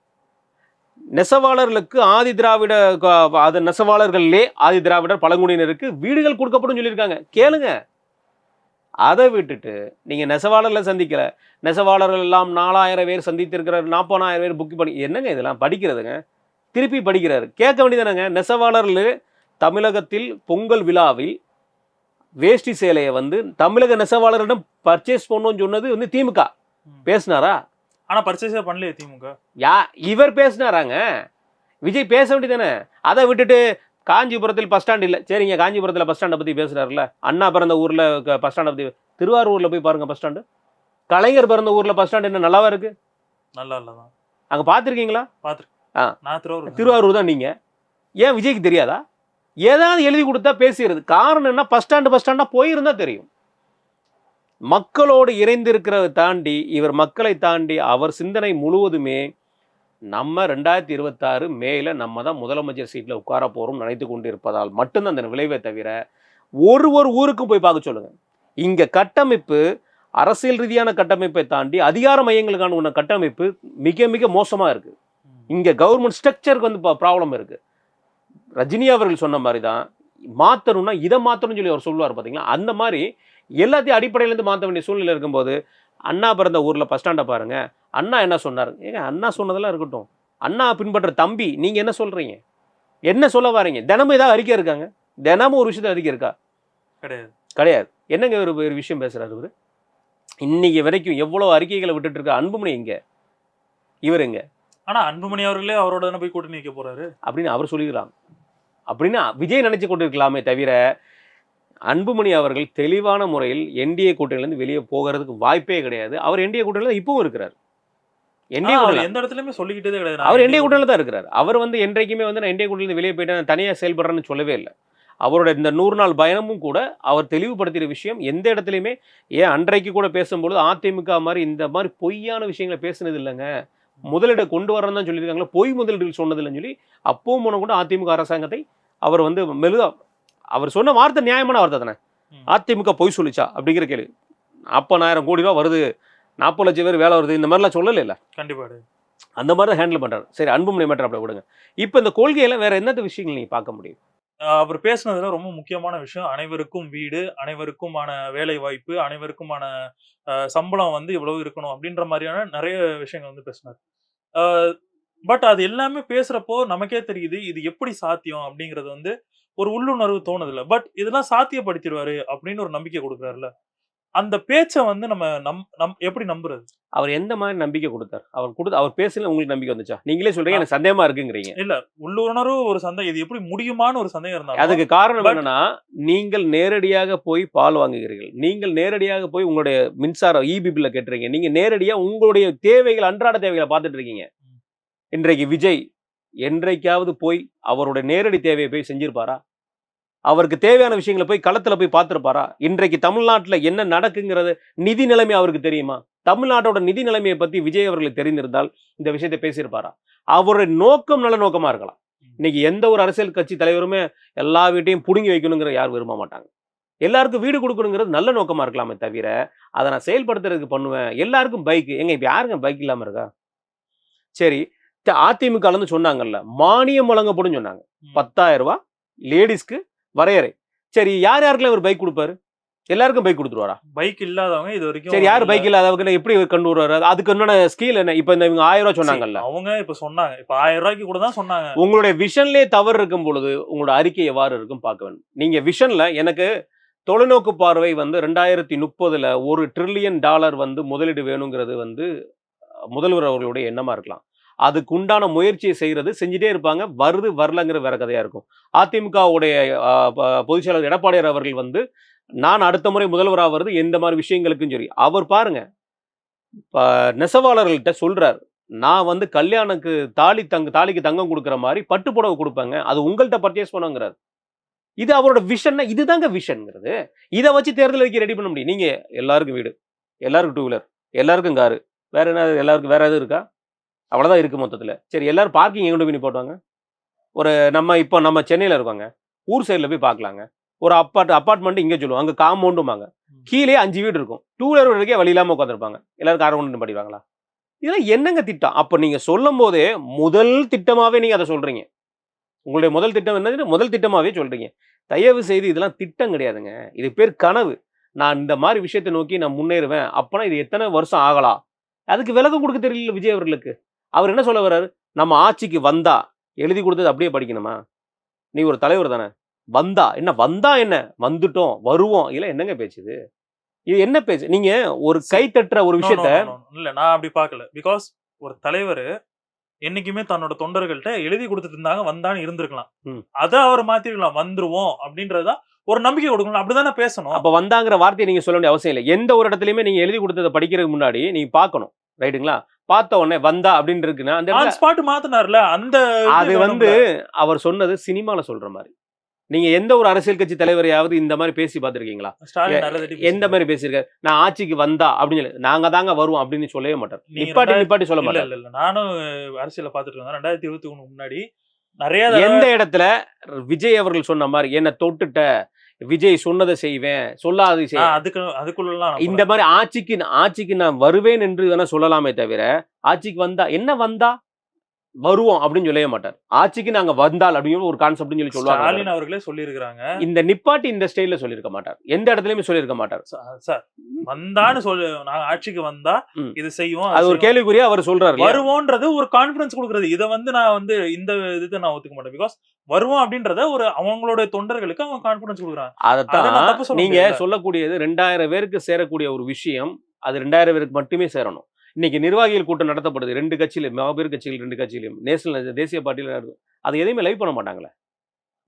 நெசவாளர்களுக்கு ஆதி திராவிட அது நெசவாளர்கள்லே ஆதி திராவிடர் பழங்குடியினருக்கு வீடுகள் கொடுக்கப்படும் சொல்லியிருக்காங்க. கேளுங்க. அதை விட்டுட்டு நீங்க நெசவாளர்களை சந்திக்கல. நெசவாளர்கள் எல்லாம் நாலாயிரம் பேர் சந்தித்திருக்கிறார் நாற்பதாயிரம் பேர் புக் பண்ணி என்னங்க இதெல்லாம் படிக்கிறதுங்க? திருப்பி படிக்கிறாரு. கேட்க வேண்டியதானங்க? நெசவாளர்கள் தமிழகத்தில் பொங்கல் விழாவில் வேஷ்டி சேலையை வந்து தமிழக நெசவாளரிடம் பர்ச்சேஸ் பண்ணணும்னு சொன்னது வந்து திமுக. பேசினாரா? ஆனா பர்ச்சேஸே பண்ணலையே திமுக. யா இவர் பேசினாராங்க. விஜய் பேச வேண்டியதானே? அதை விட்டுட்டு காஞ்சிபுரத்தில் பஸ் ஸ்டாண்ட் இல்லை. சரிங்க காஞ்சிபுரத்தில் பஸ் ஸ்டாண்டை பற்றி பேசுறாருல அண்ணா பிறந்த ஊரில் பஸ் ஸ்டாண்டை பற்றி திருவாரூரில் போய் பாருங்க பஸ் ஸ்டாண்டு கலைஞர் பிறந்த ஊரில் பஸ் ஸ்டாண்ட் என்ன நல்லாவா இருக்கு? நல்லா இல்லதான் அங்கே பார்த்துருக்கீங்களா நான் திருவாரூர் திருவாரூர் தான் நீங்கள் ஏன் விஜய்க்கு தெரியாதா? ஏதாவது எழுதி கொடுத்தா பேசுகிறது. காரணம் என்ன? பஸ் ஸ்டாண்டு பஸ் ஸ்டாண்டாக போயிருந்தா தெரியும். மக்களோடு இணைந்திருக்கிறத தாண்டி இவர் மக்களை தாண்டி அவர் சிந்தனை முழுவதுமே நம்ம ரெண்டாயிரத்தி இருபத்தாறு மேல நம்ம தான் முதலமைச்சர் சீட்டில் உட்கார போகிறோம் நினைத்து கொண்டு இருப்பதால் மட்டும்தான் அந்த விளைவை தவிர ஒரு ஒரு ஊருக்கும் போய் பார்க்க சொல்லுங்க. இங்க கட்டமைப்பு அரசியல் ரீதியான கட்டமைப்பை தாண்டி அதிகார மையங்களுக்கான உள்ள கட்டமைப்பு மிக மிக மோசமா இருக்கு. இங்க கவர்மெண்ட் ஸ்ட்ரக்சருக்கு வந்து ப்ராப்ளம் இருக்கு. ரஜினி அவர்கள் சொன்ன மாதிரி தான் மாற்றணும்னா இதை மாற்றணும்னு சொல்லி அவர் சொல்லுவார் பார்த்தீங்களா அந்த மாதிரி எல்லாத்தையும் அடிப்படையிலேருந்து மாற்ற வேண்டிய சூழ்நிலை இருக்கும்போது அண்ணா பிறந்த ஊரில் பஸ் ஸ்டாண்டை பாருங்க. அண்ணா என்ன சொன்னார்? ஏங்க அண்ணா சொன்னதெல்லாம் இருக்கட்டும். அண்ணா பின்பற்ற தம்பி நீங்கள் என்ன சொல்கிறீங்க என்ன சொல்ல வரீங்க? தினமும் ஏதாவது அறிக்கை இருக்காங்க? தினமும் ஒரு விஷயத்தில் அறிக்கை இருக்கா? கிடையாது. கிடையாது. என்னங்க ஒரு ஒரு விஷயம் பேசுறாரு இவரு? இன்னைக்கு வரைக்கும் எவ்வளோ அறிக்கைகளை விட்டுட்டு இருக்க அன்புமணி எங்க? இவர் எங்க ஆனா அன்புமணி அவர்களே அவரோட போய் கூட்டணி வைக்க போறாரு? அப்படின்னு அவர் சொல்லிக்கலாம் அப்படின்னு விஜய் நினைச்சு கொண்டிருக்கலாமே தவிர அன்புமணி அவர்கள் தெளிவான முறையில் என்டிஏ கூட்டணியிலேருந்து வெளியே போகிறதுக்கு வாய்ப்பே கிடையாது. அவர் என்டிஏ கூட்டணியில் இப்பவும் இருக்கிறார். என்டிஏ எந்த இடத்துலயுமே சொல்லிக்கிட்டே கிடையாது. அவர் என்டிஏ கூட்டணியில் தான் இருக்கிறார். அவர் வந்து என்றைக்குமே வந்து நான் என்டிஏ கூட்டணியில் வெளியே போயிட்டேன் தனியாக செயல்படுறேன்னு சொல்லவே இல்லை. அவரோட இந்த நூறு நாள் பயணமும் கூட அவர் தெளிவுபடுத்திய விஷயம் எந்த இடத்துலையுமே ஏன் அன்றைக்கு கூட பேசும்பொழுது அதிமுக மாதிரி இந்த மாதிரி பொய்யான விஷயங்களை பேசுனது இல்லைங்க? முதலீடை கொண்டு வரணும் தான் சொல்லியிருக்காங்களா பொய் முதலீடுகள் சொன்னது இல்லைன்னு சொல்லி அப்பவும் போன கூட அதிமுக அரசாங்கத்தை அவர் வந்து மெழுதா அவர் சொன்ன வார்த்தை நியாயமான வார்த்தை தானே. அதிமுக பொய் சொல்லிச்சா? அப்படிங்கிற கேள்வி. நாற்பதாயிரம் கோடி ரூபா வருது நாற்பது லட்சம் பேர் வேலை வருது இந்த மாதிரிலாம் சொல்லலை இல்லை கண்டிப்பா கிடையாது. அந்த மாதிரி தான் ஹேண்டில் பண்ணுறாரு சரி அன்புமணி மேட்டர் அப்படி விடுங்க இப்போ இந்த கொள்கையில வேற என்னத்த விஷயங்கள் நீங்கள் பார்க்க முடியும்? அவர் பேசுனதுல ரொம்ப முக்கியமான விஷயம். அனைவருக்கும் வீடு அனைவருக்குமான வேலை வாய்ப்பு அனைவருக்குமான சம்பளம் வந்து இவ்வளவு இருக்கணும் அப்படின்ற மாதிரியான நிறைய விஷயங்கள் வந்து பேசினார். பட் அது எல்லாமே பேசுறப்போ நமக்கே தெரியுது இது எப்படி சாத்தியம் அப்படிங்கிறது வந்து ஒரு உள்ளுணர்வு தோணுதுல பட் இதெல்லாம் சாத்தியப்படுத்திடுவாரு அப்படின்னு ஒரு நம்பிக்கை கொடுக்குறாருல அந்த பேச்சை வந்து நம்ம நம் நம் எப்படி நம்புறது? அவர் எந்த மாதிரி நம்பிக்கை கொடுத்தார்? அவர் கொடுத்து அவர் பேசல உங்களுக்கு நம்பிக்கை வந்துச்சா? நீங்களே சொல்றீங்க எனக்கு சந்தேகமா இருக்குங்கிறீங்க. இல்ல உள்ளுணர்வு ஒரு சந்தேகம் இது எப்படி முடியுமான்னு ஒரு சந்தேகம் இருந்தாலும் அதுக்கு காரணம் என்னன்னா நீங்கள் நேரடியாக போய் பால் வாங்குகிறீர்கள். நீங்கள் நேரடியாக போய் உங்களுடைய மின்சாரம் இபி பில்ல கேட்டுறீங்க நீங்க நேரடியா உங்களுடைய தேவைகள் அன்றாட தேவைகளை பார்த்துட்டு இருக்கீங்க. இன்றைக்கு விஜய் என்றைக்காவது போய் அவருடைய நேரடி தேவையை போய் செஞ்சிருப்பாரா? அவருக்கு தேவையான விஷயங்களை போய் களத்துல போய் பார்த்திருப்பாரா? இன்றைக்கு தமிழ்நாட்டுல என்ன நடக்குங்கிறது நிதி நிலைமை அவருக்கு தெரியுமா? தமிழ்நாட்டோட நிதி நிலைமையை பத்தி விஜய் அவர்களுக்கு தெரிந்திருந்தால் இந்த விஷயத்தை பேசியிருப்பாரா? அவருடைய நோக்கம் நல்ல நோக்கமா இருக்கலாம். இன்னைக்கு எந்த ஒரு அரசியல் கட்சி தலைவருமே எல்லா வீட்டையும் புடுங்கி வைக்கணுங்கிற யார் விரும்ப மாட்டாங்க. எல்லாருக்கும் வீடு கொடுக்கணுங்கிறது நல்ல நோக்கமா இருக்கலாமே தவிர அதை நான் செயல்படுத்துறதுக்கு பண்ணுவேன். எல்லாருக்கும் பைக் எங்க இப்ப யாருங்க பைக் இல்லாம இருக்கா? சரி த- அதிமுக ல இருந்து சொன்னாங்கல்ல மானியம் வழங்கப்படும் சொன்னாங்க. பத்தாயிரம் ரூபாய் லேடிஸ்க்கு வரையறை. சரி யார் யாருக்கெல்லாம் இவர் பைக் கொடுப்பாரு? எல்லாருக்கும் பைக் கொடுத்துருவாரா? பைக் இல்லாதவங்க இது வரைக்கும் சரி யார். பைக் இல்லாதவங்க எப்படி இவர் கொண்டு வருவாரு? அதுக்கு என்னென்ன ஸ்கீல் என்ன? இப்ப இந்த இவங்க ஆயிரம் ரூபாய் சொன்னாங்கல்ல. அவங்க இப்ப சொன்னாங்க. இப்ப ஆயிரம் ரூபாய்க்கு கூட தான் சொன்னாங்க. உங்களுடைய விஷன்லயே தவறு இருக்கும் பொழுது உங்களோட அறிக்கை எவ்வாறு இருக்கும் பார்க்க வேண்டும். நீங்க விஷன்ல எனக்கு தொலைநோக்கு பார்வை வந்து ரெண்டாயிரத்தி முப்பதுல ஒரு ட்ரில்லியன் டாலர் வந்து முதலீடு வேணுங்கிறது வந்து முதல்வர் அவர்களுடைய எண்ணமா இருக்கலாம். அதுக்கு உண்டான முயற்சியை செய்கிறது செஞ்சுட்டே இருப்பாங்க. வருது வரலங்கிற வேற கதையாக இருக்கும். அதிமுகவுடைய பொதுச்செயலாளர் எடப்பாடியார் அவர்கள் வந்து நான் அடுத்த முறை முதல்வராக வருது எந்த மாதிரி விஷயங்களுக்கும் சரி அவர் பாருங்க நெசவாளர்கள்ட்ட சொல்றாரு. நான் வந்து கல்யாணுக்கு தாலி தங்க தாலிக்கு தங்கம் கொடுக்குற மாதிரி பட்டு புடவை கொடுப்பேங்க. அது உங்கள்கிட்ட பர்ச்சேஸ் பண்ணுங்கிறார். இது அவரோட விஷன்னா இதுதாங்க விஷன்ங்கிறது இதை வச்சு தேர்தல் அறிக்கை ரெடி பண்ண முடியும். நீங்கள் எல்லாருக்கும் வீடு எல்லாருக்கும் டூ வீலர் எல்லாருக்கும் காரு வேற என்ன எல்லாருக்கும் வேற எதுவும் இருக்கா? அவ்வளவுதான் இருக்கு மொத்தத்துல. சரி எல்லாரும் பார்க்கிங் எங்க பண்ணி போட்டாங்க ஒரு நம்ம இப்போ நம்ம சென்னையில இருக்கோங்க. ஊர் சைடில் போய் பார்க்கலாங்க. ஒரு அப்பார்ட் அப்பார்ட்மெண்ட் இங்கே சொல்லுவோம். அங்கே காம்பவுண்டுமாங்க கீழே அஞ்சு வீடு இருக்கும். டூ வீலர் வரைக்கும் வழி இல்லாமல் உட்காந்துருப்பாங்க எல்லாரும் கார் கொண்டு படிவாங்களா இதெல்லாம் என்னங்க திட்டம்? அப்போ நீங்கள் சொல்லும் போதே முதல் திட்டமாகவே நீங்கள் அதை சொல்கிறீங்க உங்களுடைய முதல் திட்டம் என்னது? முதல் திட்டமாகவே சொல்கிறீங்க தயவு செய்து இதெல்லாம் திட்டம் கிடையாதுங்க. இது பேர் கனவு. நான் இந்த மாதிரி விஷயத்தை நோக்கி நான் முன்னேறுவேன். அப்போனா இது எத்தனை வருஷம் ஆகலாம்? அதுக்கு விளக்கம் கொடுக்க தெரியல விஜய் அவர்களுக்கு. அவர் என்ன சொல்ல வர்றாரு? நம்ம ஆட்சிக்கு வந்தா எழுதி கொடுத்தது அப்படியே படிக்கணுமா? நீ ஒரு தலைவர் தானே. வந்தா என்ன வந்தா என்ன? வந்துட்டோம் வருவோம். இல்ல என்னங்க பேச்சு இது? என்ன பேச்சு? நீங்க ஒரு கை தட்டுற ஒரு விஷயத்த. இல்ல நான் அப்படி பார்க்கல. பிகாஸ் ஒரு தலைவர் என்னைக்குமே தன்னோட தொண்டர்கள்ட்ட எழுதி கொடுத்துட்டு இருந்தாங்க வந்தான்னு இருந்திருக்கலாம். அத அவர் மாத்திருக்கலாம். வந்துருவோம் அப்படின்றதுதான் ஒரு நம்பிக்கை கொடுக்கணும் அப்படிதானே பேசணும். அப்ப வந்தாங்கிற வார்த்தையை நீங்க சொல்ல வேண்டிய அவசியம் இல்லை. எந்த ஒரு இடத்துலயுமே நீங்க எழுதி கொடுத்ததை படிக்கிறதுக்கு முன்னாடி நீங்க பார்க்கணும். ரைட்டுங்களா? பார்த்த உடனே வந்தா அப்படின்னு இருக்குன்னா அந்த ஸ்பாட் மாத்தினார்ல அந்த அது. வந்து அவர் சொன்னது சினிமால சொல்ற மாதிரி. நீங்க எந்த ஒரு அரசியல் கட்சி தலைவரையாவது இந்த மாதிரி பேசி பார்த்திருக்கீங்களா? எந்த மாதிரி பேசியிருக்காரு? நான் ஆட்சிக்கு வந்தா அப்படின்னு சொல்லி நாங்க தாங்க வருவோம் அப்படின்னு சொல்லவே நீங்க நிப்பாட்டி நிப்பாட்டி சொல்ல இல்ல நானும் அரசியல பாத்துட்டு இருந்தேன். ரெண்டாயிரத்தி இருபத்தி ஒண்ணு முன்னாடி நிறைய எந்த இடத்துல விஜய் அவர்கள் சொன்ன மாதிரி என்ன தொட்டுட்ட விஜய் சொன்னதை செய்வேன் செய்வேன். அதுக்கு அதுக்குள்ளலாம் இந்த மாதிரி ஆட்சிக்கு ஆட்சிக்கு நான் வருவேன் என்று வேணா சொல்லலாமே தவிர ஆட்சிக்கு வந்தா என்ன வந்தா? வருவோம் அப்படின்னு சொல்லவே மாட்டார். ஆட்சிக்கு நாங்க வந்தால் அப்படின்னு ஒரு கான்செப்ட்னு சொல்லி சொல்லுவாங்க ஸ்டாலின் அவர்களே சொல்லியிருக்கிறாங்க. இந்த நிப்பாட்டி இந்த ஸ்டைல்ல சொல்லியிருக்க மாட்டார். எந்த இடத்துலயுமே சொல்லியிருக்க மாட்டார். சார் வந்தான்னு சொல்லு நாங்க ஆட்சிக்கு வந்தா. இது செய்வோம் அது ஒரு கேள்விக்குறியா அவர் சொல்றாரு? வருவோன்றது ஒரு கான்பிடன்ஸ் கொடுக்கறது. இதை வந்து நான் வந்து இந்த இதுக்கு நான் ஒத்துக்க மாட்டேன். பிகாஸ் வருவோம் அப்படின்றத ஒரு அவங்களோட தொண்டர்களுக்கு அவங்க கான்பிடன்ஸ் கொடுக்குறாங்க. அதை நான் தப்பு அதைத்தான் சொல்ல நீங்க. சொல்லக்கூடியது ரெண்டாயிரம் பேருக்கு சேரக்கூடிய ஒரு விஷயம். அது ரெண்டாயிரம் பேருக்கு மட்டுமே சேரணும். இன்னைக்கு நிர்வாகிகள் கூட்டம் நடத்தப்படுது. ரெண்டு கட்சியிலும் மகபேர் கட்சிகள் ரெண்டு கட்சியிலும் நேஷனல் தேசிய பார்ட்டியில் நடக்குது அது எதையுமே லைவ் பண்ண மாட்டாங்களே.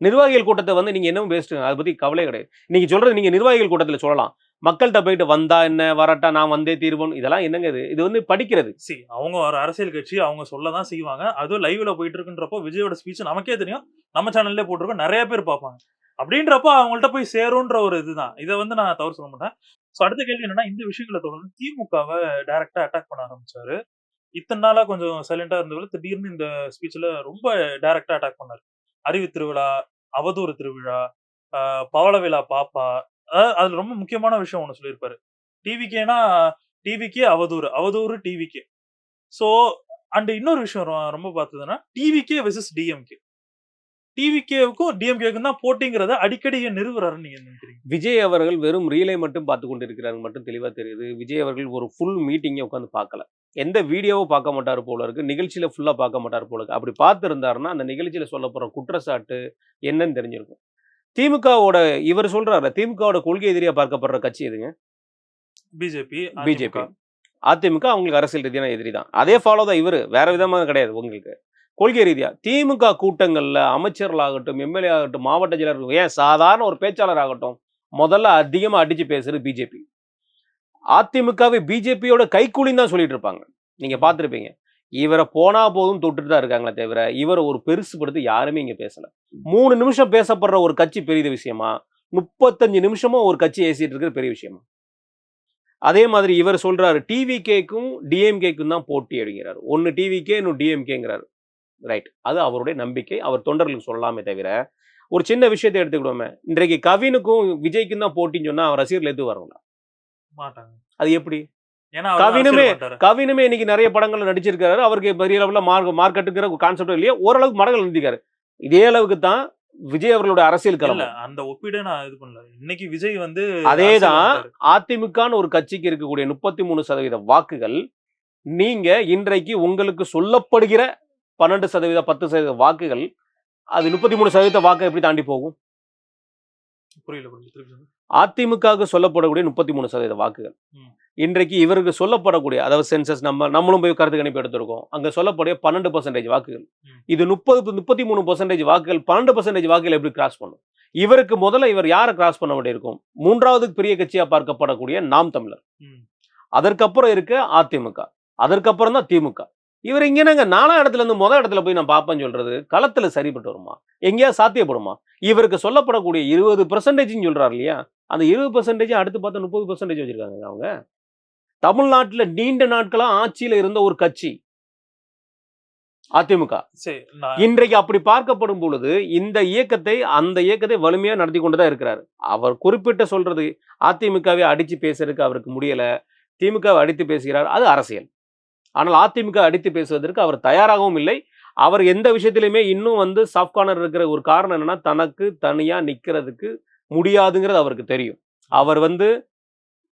நிர்வாகிகள் கூட்டத்தை வந்து நீங்க என்னவும் பேசிட்டு அதை பத்தி கவலை கிடையாது. நீங்க சொல்றது நீங்க நிர்வாகிகள் கூட்டத்துல சொல்லலாம். மக்கள்கிட்ட போயிட்டு வந்தா என்ன வரட்டா நான் வந்தே தீர்வோம் இதெல்லாம் என்னங்க இது? இது வந்து படிக்கிறது. சி அவங்க ஒரு அரசியல் கட்சி அவங்க சொல்லதான் செய்வாங்க. அதுவும் லைவ்ல போயிட்டு இருக்குன்றப்போ விஜயோட ஸ்பீச் நமக்கே தெரியும். நம்ம சேனல்லே போட்டிருக்கோம். நிறைய பேர் பார்ப்பாங்க. அப்படின்றப்போ அவங்கள்ட்ட போய் சேரும்ன்ற ஒரு இதுதான். இதை வந்து நான் தவறு சொல்ல மாட்டேன். ஸோ அடுத்த கேள்வி என்னன்னா இந்த விஷயங்களை தொடர்ந்து திமுகவை டைரக்டா அட்டாக் பண்ண ஆரம்பிச்சாரு. இத்தனை நாளா கொஞ்சம் சைலண்டா இருந்தவர்கள் திடீர்னு இந்த ஸ்பீச்ல ரொம்ப டைரக்டா அட்டாக் பண்ணாரு. அறிவு திருவிழா அவதூறு திருவிழா பவள விழா பாப்பா அதாவது அதுல ரொம்ப முக்கியமான விஷயம் ஒன்று சொல்லியிருப்பாரு. டிவிக்கேனா டிவிக்கே அவதூறு அவதூறு டிவிக்கே. ஸோ அண்ட் இன்னொரு விஷயம் ரொம்ப பார்த்ததுன்னா டிவிக்கே வெர்சஸ் டிஎம்கே டிவிகேவுக்கும் டிஎம்கேவுக்கும் தான் போட்டிங்கிறத அடிக்கடி ஏன் நிறுவுறாருன்னு நீங்க நினைக்கிறீங்க? விஜய் அவர்கள் வெறும் ரீலை மட்டும் பார்த்து கொண்டு இருக்கிறாங்க மட்டும் தெளிவா தெரியுது. விஜய் அவர்கள் ஒரு ஃபுல் மீட்டிங்கை உட்காந்து பார்க்கல. எந்த வீடியோவும் பார்க்க மாட்டார் போல இருக்கு நிகழ்ச்சியில ஃபுல்லா பார்க்க மாட்டார் போல இருக்கு. அப்படி பார்த்துருந்தாருன்னா அந்த நிகழ்ச்சியில சொல்ல போற குற்றச்சாட்டு என்னன்னு தெரிஞ்சிருக்கும். திமுகவோட இவர் சொல்றாரு திமுகவோட கொள்கை எதிரியா பார்க்கப்படுற கட்சி எதுங்க? பிஜேபி பிஜேபி அதிமுக அவங்களுக்கு அரசியல் ரீதியான எதிரி தான். அதே ஃபாலோ தான் இவர். வேற விதமாக கிடையாது உங்களுக்கு. கொள்கை ரீதியாக திமுக கூட்டங்களில் அமைச்சர்களாகட்டும் எம்எல்ஏ ஆகட்டும் மாவட்ட செயலர் ஏன் சாதாரண ஒரு பேச்சாளர் ஆகட்டும் முதல்ல அதிகமாக அடித்து பேசுறது பிஜேபி. அதிமுகவை பிஜேபியோட கைக்கூலின்னு தான் சொல்லிட்டு இருப்பாங்க. நீங்கள் பார்த்துருப்பீங்க. இவரை போனா போதும் தொட்டுட்டு தான் இருக்காங்களே தவிர இவரை ஒரு பெருசுபடுத்தி யாருமே இங்கே பேசலை. மூணு நிமிஷம் பேசப்படுற ஒரு கட்சி பெரிய விஷயமா? முப்பத்தஞ்சு நிமிஷமும் ஒரு கட்சி ஏசிட்டு இருக்கிறது பெரிய விஷயமா? அதே மாதிரி இவர் சொல்றாரு டிவிகேக்கும் டிஎம்கேக்கும் தான் போட்டி அப்படிங்கிறாரு ஒன்று டிவிகே இன்னும் டிஎம்கேங்கிறாரு ரைட் அது அவருடைய நம்பிக்கை. அவர் தொண்டர்களுக்கு சொல்லலாமே தவிர ஒரு சின்ன விஷயத்தை எடுத்துக்கிடுவோமே இன்றைக்கு கவினுக்கும் விஜய்க்கும் தான் போட்டின்னு சொன்னா அவன் ரசிகர்கள் எது வரல. மாட்டாங்க. அது எப்படி? அவர் கவினுமே-. கவினுமே இன்னைக்கு நிறைய படங்கள்ல நடிச்சிருக்காரு. அவருக்கு பெரிய லெவலில் மார்க் மார்க்கெட்டுங்கிற கான்செப்ட் இல்லையா ஓரளவுக்கு மடங்கள் நடிக்காரு. இதே அளவுக்கு தான் விஜய் அவர்களுடைய அரசியல் களம் அந்த ஒப்பீடு நான் இது பண்ணல. இன்னைக்கு விஜய் வந்து அதேதான். அதிமுகன்னு ஒரு கட்சிக்கு இருக்கக்கூடிய முப்பத்தி மூணு சதவீத வாக்குகள் நீங்க இன்றைக்கு உங்களுக்கு சொல்லப்படுகிற பன்னெண்டு சதவீத பத்து சதவீத வாக்குகள் அது முப்பத்தி மூணு சதவீத வாக்கு எப்படி தாண்டி போகும்? புரியல. அதிமுகவுக்கு சொல்லப்படக்கூடிய முப்பத்தி மூணு சதவீத வாக்குகள். இன்றைக்கு இவருக்கு சொல்லப்படக்கூடிய அதாவது சென்சஸ் நம்ம நம்மளும் போய் கருத்து கணிப்பு எடுத்திருக்கோம். அங்க சொல்லக்கூடிய பன்னெண்டு பர்சன்டேஜ் வாக்குகள். இது முப்பது முப்பத்தி மூணு பர்சன்டேஜ் வாக்குகள் பன்னெண்டு பர்சன்டேஜ் வாக்குகள் எப்படி கிராஸ் பண்ணும்? இவருக்கு முதல்ல இவர் யாரை கிராஸ் பண்ண வேண்டியிருக்கும்? மூன்றாவது பெரிய கட்சியா பார்க்கப்படக்கூடிய நாம் தமிழர். அதற்கப்புறம் இருக்க அதிமுக. அதற்கப்புறம் தான் திமுக. இவர் இங்க நாலாம் இடத்துல இருந்து முதல் இடத்துல போய் நான் பார்ப்பேன்னு சொல்றது களத்துல சரிப்பட்டு வருமா? எங்கேயா சாத்தியப்படுமா? இவருக்கு சொல்லப்படக்கூடிய இருபது பெர்சன்டேஜ்னு சொல்றாரு இல்லையா? அந்த இருபது பெர்சன்டேஜ் அடுத்து பார்த்தா முப்பது பெர்சன்டேஜ் வச்சிருக்காங்க அவங்க. தமிழ்நாட்டுல நீண்ட நாட்களா ஆட்சியில இருந்த ஒரு கட்சி. அதிமுக. இன்றைக்கு அப்படி பார்க்கப்படும் பொழுது இந்த இயக்கத்தை அந்த இயக்கத்தை வலிமையா நடத்தி கொண்டு தான் இருக்கிறார். அவர் குறிப்பிட்ட சொல்றது அதிமுகவை அடிச்சு பேசுறதுக்கு அவருக்கு முடியல திமுகவை அடித்து பேசுகிறார் அது அரசியல். ஆனால் அதிமுக அடித்து பேசுவதற்கு அவர் தயாராகவும் இல்லை. அவர் எந்த விஷயத்திலையுமே இன்னும் வந்து சாஃப்ட் கார்னர் இருக்கிற ஒரு காரணம் என்னன்னா தனக்கு தனியாக நிற்கிறதுக்கு முடியாதுங்கிறது அவருக்கு தெரியும். அவர் வந்து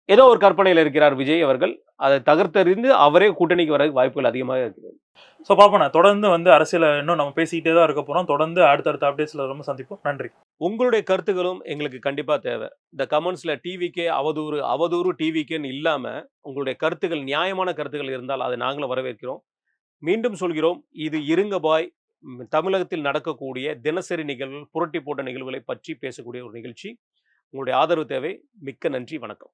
ஏதோ ஒரு கற்பனையில் இருக்கிறார் விஜய் அவர்கள். அதை தகர்த்தறிந்து அவரே கூட்டணிக்கு வர வாய்ப்புகள் அதிகமாக இருக்கிறது ஸோ பார்ப்போம். தொடர்ந்து வந்து அரசியல இன்னும் நம்ம பேசிக்கிட்டே தான் இருக்க போகிறோம் தொடர்ந்து அடுத்தடுத்த அப்டேட்ஸில் ரொம்ப சந்திப்போம். நன்றி. உங்களுடைய கருத்துக்களும் எங்களுக்கு கண்டிப்பாக தேவை. இந்த கமெண்ட்ஸில் டிவிக்கே அவதூறு அவதூறு டிவிக்கேன்னு இல்லாமல் உங்களுடைய கருத்துக்கள் நியாயமான கருத்துக்கள் இருந்தால் அதை நாங்களும் வரவேற்கிறோம். மீண்டும் சொல்கிறோம் இது இருங்க பாய் தமிழகத்தில் நடக்கக்கூடிய தினசரி நிகழ்வுகள் புரட்டி போட்ட நிகழ்வுகளை பற்றி பேசக்கூடிய ஒரு நிகழ்ச்சி. உங்களுடைய ஆதரவு தேவை. மிக்க நன்றி வணக்கம்.